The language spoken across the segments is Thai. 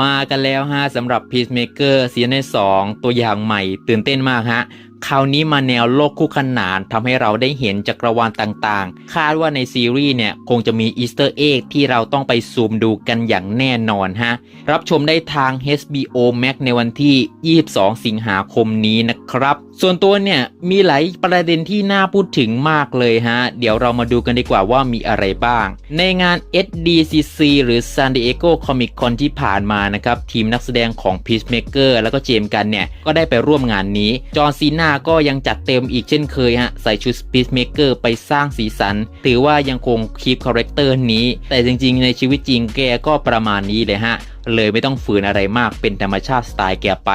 มากันแล้วฮะสำหรับ Peacemaker ซีซั่นที่2ตัวอย่างใหม่ตื่นเต้นมากฮะ คราวนี้มาแนวโลกคู่ขนานทำให้เราได้เห็นจักรวาลต่างๆ คาดว่าในซีรีส์เนี่ยคงจะมีอีสเตอร์เอ็กที่เราต้องไปซูมดูกันอย่างแน่นอนฮะ รับชมได้ทาง HBO Max ในวันที่ 22 สิงหาคมนี้นะครับ ส่วนตัวเนี่ยมีหลายประเด็นที่น่าพูดถึงมากเลยฮะ เดี๋ยวเรามาดูกันดีกว่าว่ามีอะไรบ้าง ในงาน SDCC หรือ San Diego Comic Con ที่ผ่านมานะครับทีมนักแสดงของ Peacemaker แล้วก็เจมส์กันเนี่ยก็ได้ไปร่วมงานนี้จอห์นซีนาก็ยังจัดเต็มอีกเช่นเคยฮะ ใส่ชุด Peacemaker ไปสร้างสีสัน ถือว่ายังคงคีปคาแรคเตอร์นี้ แต่จริงๆ ในชีวิตจริงแกก็ประมาณนี้เลยฮะ เลยไม่ต้องฝืนอะไรมากเป็นธรรมชาติสไตล์แกไป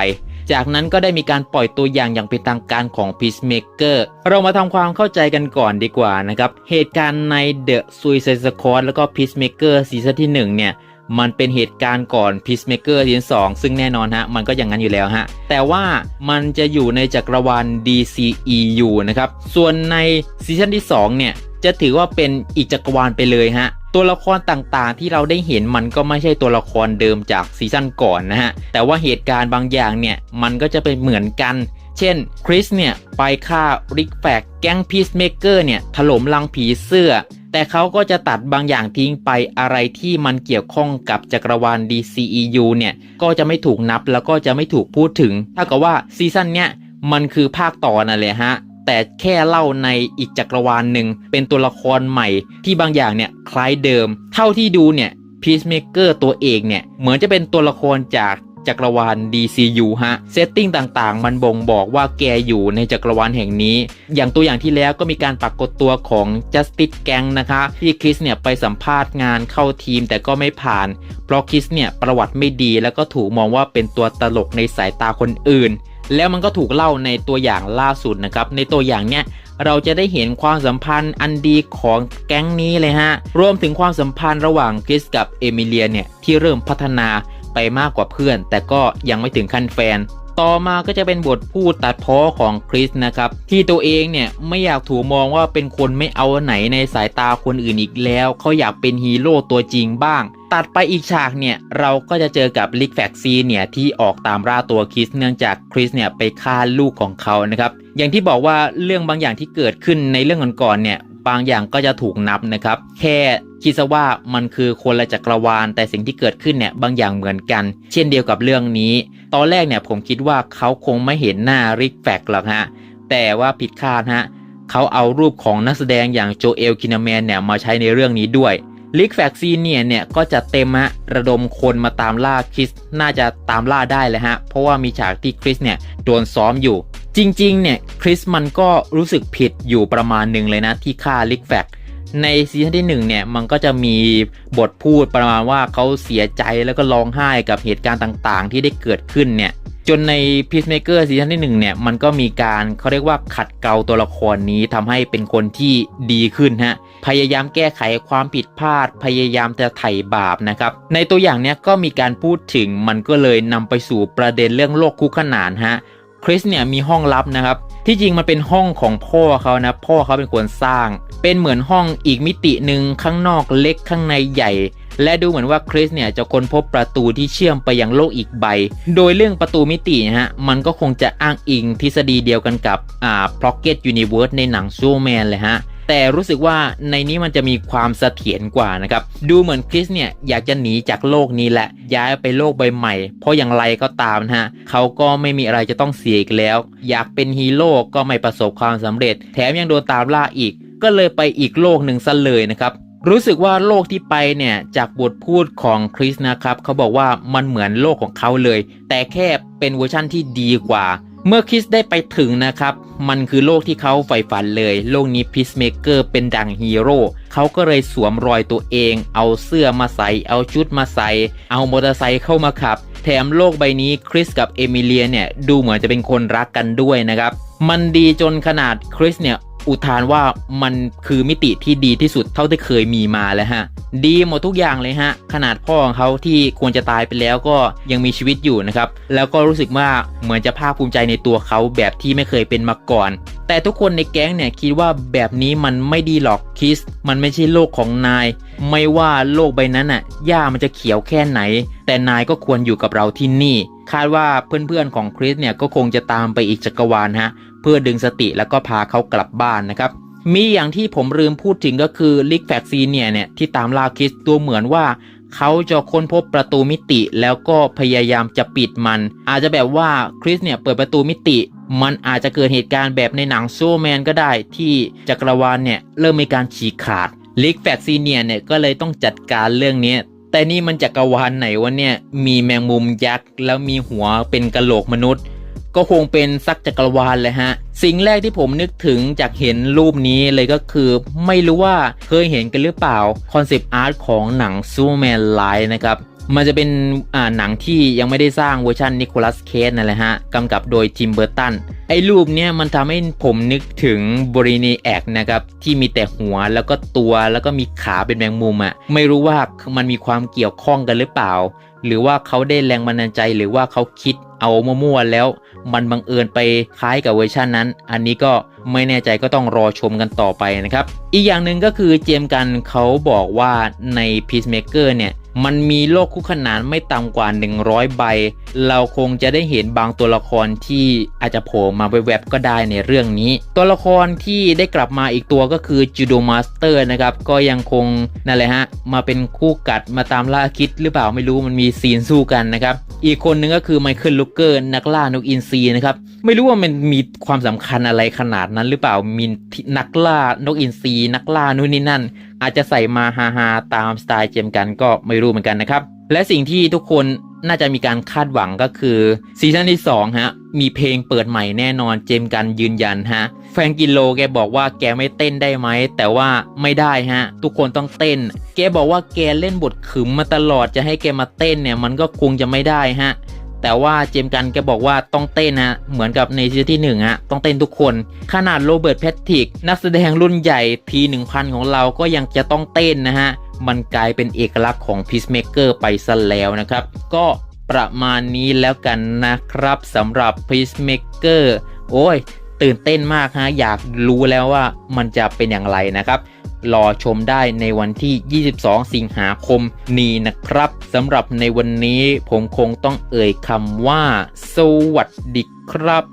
จากนั้นก็ได้มีการปล่อยตัวอย่างอย่างเป็นทางการของ Peacemaker เรามาทำความเข้าใจกันก่อนดีกว่านะครับ เหตุการณ์ใน The Suicide Squad แล้วก็ Peacemaker ซีซั่นที่ 1 เนี่ย มันเป็นเหตุการณ์ก่อน Peacemaker ซีซั่น2ซึ่งแน่นอนฮะ มันก็อย่างนั้นอยู่แล้วฮะ แต่ว่ามันจะอยู่ในจักรวาล DCEU นะครับ ส่วนในซีซั่นที่ 2 เนี่ย จะถือว่าเป็นอีกจักรวาลไปเลยฮะ ตัวละครต่างๆ ที่เราได้เห็นมันก็ไม่ใช่ตัวละครเดิมจากซีซั่นก่อนนะฮะ แต่ว่าเหตุการณ์บางอย่างเนี่ย มันก็จะเป็นเหมือนกันเช่น คริสเนี่ย ไปฆ่าริกแฟกแก๊งพีซเมเกอร์เนี่ย ถล่มลังผีเสื้อ แต่เขาก็จะตัดบางอย่างทิ้งไปอะไรที่มันเกี่ยวข้องกับจักรวาล DCEU เนี่ย ก็จะไม่ถูกนับแล้วก็จะไม่ถูกพูดถึงถ้ากับว่าซีซั่นเนี้ยมันคือภาคต่อนั่นแหละฮะ แต่แค่เล่าในอีกจักรวาลหนึ่งเป็นตัวละครใหม่ ที่บางอย่างเนี่ยคล้ายเดิม เท่าที่ดูเนี่ย Peacemaker ตัวเอกเนี่ย เหมือนจะเป็นตัวละครจาก จักรวาล DCU ฮะ เซตติ้งต่างๆ มันบ่งบอกว่าแกอยู่ในจักรวาลแห่งนี้ อย่างตัวอย่างที่แล้วก็มีการปรากฏตัวของ Justice Gang นะคะที่คริสเนี่ยไปสัมภาษณ์งานเข้าทีมแต่ก็ไม่ผ่าน เพราะคริสเนี่ยประวัติไม่ดีแล้วก็ถูกมองว่าเป็นตัวตลกในสายตาคนอื่น แล้วมันก็ถูกเล่าในตัวอย่างล่าสุดนะครับ ในตัวอย่างเนี้ยเราจะได้เห็นความสัมพันธ์อันดีของแก๊งนี้เลยฮะ รวมถึงความสัมพันธ์ระหว่างคริสกับเอมิเลียเนี่ยที่เริ่มพัฒนา ไปมากกว่าเพื่อน แต่ก็ยังไม่ถึงขั้นแฟน ต่อมาก็จะเป็นบทพูดตัดพ้อของคริสนะครับ ที่ตัวเองเนี่ยไม่อยากถูกมองว่าเป็นคนไม่เอาไหนในสายตาคนอื่นอีกแล้ว เขาอยากเป็นฮีโร่ตัวจริงบ้าง ตัดไปอีกฉากเนี่ย เราก็จะเจอกับลิกแฟกซีเนี่ยที่ออกตามล่าตัวคริสเนื่องจากคริสเนี่ยไปฆ่าลูกของเขานะครับอย่างที่บอกว่าเรื่องบางอย่างที่เกิดขึ้นในเรื่องก่อนๆเนี่ยบางอย่างก็จะถูกนับนะครับ แค่ คิดซะว่ามันคือคนละจักรวาล แต่สิ่งที่เกิดขึ้นเนี่ยบางอย่างเหมือนกัน เช่นเดียวกับเรื่องนี้ ตอนแรกเนี่ยผมคิดว่าเขาคงไม่เห็นหน้าริกแฟกหรอกฮะ แต่ว่าผิดคาดฮะเขาเอารูปของนักแสดงอย่างโจเอลคินาแมนเนี่ยมาใช้ในเรื่องนี้ด้วยลิกแฟกซีเนี่ยเนี่ยก็จะเต็มฮะระดมคนมาตามล่าคริสน่าจะตามล่าได้เลยฮะ เพราะว่ามีฉากที่คริสเนี่ยโดนซ้อมอยู่ จริงๆเนี่ยคริสมันก็รู้สึกผิดอยู่ประมาณหนึ่งเลยนะที่ฆ่าลิกแฟก ในซีซั่นที่ 1 เนี่ย มันก็จะมีบทพูดประมาณว่าเขาเสียใจแล้วก็ร้องไห้กับเหตุการณ์ต่างๆ ที่ได้เกิดขึ้นเนี่ย จนใน Peacemaker ซีซั่นที่ 1 เนี่ย มันก็มีการเขาเรียกว่าขัดเกลาตัวละครนี้ทำให้เป็นคนที่ดีขึ้นฮะ พยายามแก้ไขความผิดพลาด พยายามจะไถ่บาปนะครับ ในตัวอย่างเนี้ยก็มีการพูดถึงมันก็เลยนำไปสู่ประเด็นเรื่องโลกคู่ขนานฮะ คริสเนี่ยมีห้องลับนะครับ ที่จริงมันเป็นห้องของพ่อเขานะ พ่อเขาเป็นคนสร้าง เป็นเหมือนห้องอีกมิติหนึ่งข้างนอกเล็กข้างในใหญ่ และดูเหมือนว่าคริสเนี่ยจะค้นพบประตูที่เชื่อมไปยังโลกอีกใบ โดยเรื่องประตูมิตินะฮะ มันก็คงจะอ้างอิงทฤษฎีเดียวกันกับอ่า Pocket Universe ในหนังซูแมนเลยฮะ แต่รู้สึกว่าในนี้มันจะมีความเสถียรกว่านะครับ ดูเหมือนคริสเนี่ยอยากจะหนีจากโลกนี้แหละ ย้ายไปโลกใบใหม่ เพราะอย่างไรก็ตามนะฮะเขาก็ไม่มีอะไรจะต้องเสียอีกแล้ว อยากเป็นฮีโร่ก็ไม่ประสบความสำเร็จ แถมยังโดนตามล่าอีก ก็เลยไปอีกโลกหนึ่งซะเลยนะครับรู้สึกว่าโลกที่ไปเนี่ยจากบทพูดของคริสนะครับเขาบอกว่ามันเหมือนโลกของเขาเลย แต่แค่เป็นเวอร์ชั่นที่ดีกว่า เมื่อคริสได้ไปถึงนะครับ มันคือโลกที่เขาใฝ่ฝันเลย โลกนี้พิสเมเกอร์เป็นดังฮีโร่เขาก็เลยสวมรอยตัวเอง เอาเสื้อมาใส่ เอาชุดมาใส่ เอามอเตอร์ไซค์เข้ามาขับ แถมโลกใบนี้คริสกับเอมิเลียเนี่ย ดูเหมือนจะเป็นคนรักกันด้วยนะครับ มันดีจนขนาดคริสเนี่ย อุทานว่ามันคือมิติที่ดีที่สุดเท่าที่เคยมีมาแล้วฮะ ดีหมดทุกอย่างเลยฮะ ขนาดพ่อของเขาที่ควรจะตายไปแล้วก็ยังมีชีวิตอยู่นะครับ แล้วก็รู้สึกว่าเหมือนจะภาคภูมิใจในตัวเขาแบบที่ไม่เคยเป็นมาก่อน แต่ทุกคนในแก๊งเนี่ยคิดว่าแบบนี้มันไม่ดีหรอกคริส มันไม่ใช่โลกของนาย ไม่ว่าโลกใบนั้นน่ะหญ้ามันจะเขียวแค่ไหน แต่นายก็ควรอยู่กับเราที่นี่ คาดว่าเพื่อนๆของคริสเนี่ยก็คงจะตามไปอีกจักรวาลฮะ เพื่อดึงสติแล้วก็พาเขากลับบ้านนะครับ มีอย่างที่ผมลืมพูดถึงก็คือลิกแฟกซีเนียเนี่ยที่ตามล่าคริสตัวเหมือนว่าเขาจะค้นพบประตูมิติแล้วก็พยายามจะปิดมัน อาจจะแบบว่าคริสเนี่ยเปิดประตูมิติ มันอาจจะเกิดเหตุการณ์แบบในหนังโซแมนก็ได้ที่จักรวาลเนี่ยเริ่มมีการฉีกขาดลิกแฟกซีเนียเนี่ยก็เลยต้องจัดการเรื่องนี้แต่นี่มันจักรวาลไหนวะเนี่ยมีแมงมุมยักษ์แล้วมีหัวเป็นกะโหลกมนุษย์ ก็คงเป็นซักจักรวาลเลยฮะ สิ่งแรกที่ผมนึกถึงจากเห็นรูปนี้เลยก็คือ ไม่รู้ว่าเคยเห็นกันหรือเปล่าคอนเซปต์อาร์ตของหนังซูแมนไลน์นะครับมันจะเป็นอ่าหนังที่ยังไม่ได้สร้างเวอร์ชันนิโคลัสเคสนั่นแหละฮะกำกับโดยจิมเบอร์ตันไอ้รูปเนี้ยมันทำให้ผมนึกถึงบรินีแอกนะครับ ที่มีแต่หัวแล้วก็ตัวแล้วก็มีขาเป็นแมงมุมอะ่ะไม่รู้ว่ามันมีความเกี่ยวข้องกันหรือเปล่า หรือว่าเขาได้แรงบันดาลใจหรือว่าเขาคิดเอามั่วๆแล้ว มันบังเอิญไปคล้ายกับเวอร์ชันนั้น อันนี้ก็ไม่แน่ใจก็ต้องรอชมกันต่อไปนะครับ อีกอย่างหนึ่งก็คือเจมส์กันเขาบอกว่าใน Peacemaker เนี่ยมันมีโลกคู่ขนานไม่ต่ำกว่า 100 ใบ เราคงจะได้เห็นบางตัวละครที่อาจจะโผล่มาแวบๆก็ได้ในเรื่องนี้ ตัวละครที่ได้กลับมาอีกตัวก็คือจูโดมาสเตอร์นะครับ ก็ยังคงนั่นแหละฮะ มาเป็นคู่กัดมาตามล่าคิดหรือเปล่าไม่รู้มันมีซีนสู้กันนะครับ อีกคนนึงก็คือไมเคิลลูเกอร์นักล่านกอินทรีนะครับ ไม่รู้ว่ามันมีความสำคัญอะไรขนาดนั้นหรือเปล่ามีนักล่านกอินทรีนักล่านู่นนี่นั่น อาจจะใส่มาฮาฮาตามสไตล์เจมกันก็ไม่รู้เหมือนกันนะครับ และสิ่งที่ทุกคน น่าจะมีการคาดหวังก็คือซีซั่นที่2ฮะมีเพลงเปิดใหม่แน่นอนเจมส์กันยืนยันฮะแฟนกิโลแกบอกว่าแกไม่เต้นได้ไหม แต่ว่าไม่ได้ฮะ ทุกคนต้องเต้น แกบอกว่าแกเล่นบทขึมมาตลอดจะให้แกมาเต้นเนี่ยมันก็คงจะไม่ได้ฮะแต่ว่าเจมส์กันแกบอกว่าต้องเต้นฮะเหมือนกับในซีซั่นที่หนึ่งฮะต้องเต้นทุกคน ขนาดโรเบิร์ตแพทริกนักแสดงรุ่นใหญ่ทีหนึ่งพันของเราก็ยังจะต้องเต้นนะฮะ มันกลายเป็นเอกลักษณ์ของ Peacemaker ไปซะแล้วนะครับ ก็ประมาณนี้แล้วกันนะครับสำหรับ Peacemaker โอ้ย ตื่นเต้นมากฮะ อยากรู้แล้วว่ามันจะเป็นอย่างไรนะครับ รอชมได้ในวันที่ 22 สิงหาคมนี้นะครับสำหรับในวันนี้ผมคงต้องเอ่ยคำว่า สวัสดีครับ